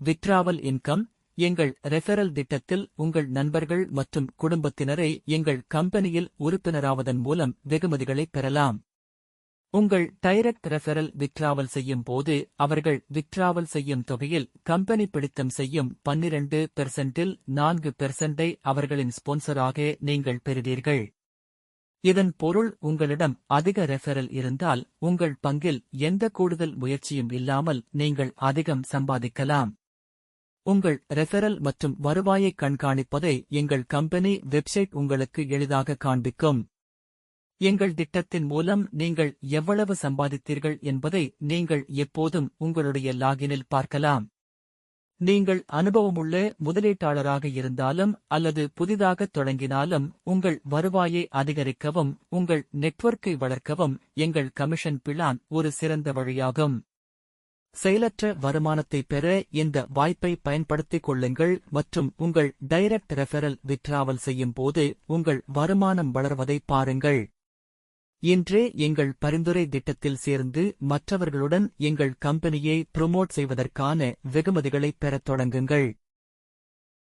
Withdrawal income எங்கள் referral திட்டத்தில் உங்கள் நண்பர்கள் மற்றும் குடும்பத்தினரை எங்கள் கம்பெனியில் உறுப்பினராவதன் மூலம் வெகுமதிகளை பெறலாம். உங்கள் டைரக்ட் ரெஃபரல் வித்ராவல் செய்யும் போது அவர்கள் வித்ராவல் செய்யும் தொகையில் கம்பெனி பிடித்தம் செய்யும் பன்னிரண்டு பெர்சென்டில் நான்கு பெர்சென்டை அவர்களின் ஸ்பான்சராக நீங்கள் பெறுவீர்கள். இதன் பொருள் உங்களிடம் அதிக ரெஃபரல் இருந்தால் உங்கள் பங்கில் எந்த கூடுதல் முயற்சியும் இல்லாமல் நீங்கள் அதிகம் சம்பாதிக்கலாம். உங்கள் ரெஃபரல் மற்றும் வருவாயை கண்காணிப்பதை எங்கள் கம்பெனி வெப்சைட் உங்களுக்கு எளிதாக காண்பிக்கும். எங்கள் திட்டத்தின் மூலம் நீங்கள் எவ்வளவு சம்பாதித்தீர்கள் என்பதை நீங்கள் எப்போதும் உங்களுடைய லாகினில் பார்க்கலாம். நீங்கள் அனுபவமுள்ள முதலீட்டாளராக இருந்தாலும் அல்லது புதிதாக தொடங்கினாலும் உங்கள் வருவாயை அதிகரிக்கவும் உங்கள் நெட்வொர்க்கை வளர்க்கவும் எங்கள் கமிஷன் பிளான் ஒரு சிறந்த வழியாகும். செயலற்ற வருமானத்தை பெற இந்த வாய்ப்பை பயன்படுத்திக் கொள்ளுங்கள் மற்றும் உங்கள் டைரக்ட் ரெஃபரல் வித்ராவல் செய்யும் போது உங்கள் வருமானம் வளர்வதை பாருங்கள். இன்றே எங்கள் பரிந்துரை திட்டத்தில் சேர்ந்து மற்றவர்களுடன் எங்கள் கம்பெனியை ப்ரொமோட் செய்வதற்கான வெகுமதிகளை பெறத் தொடங்குங்கள்.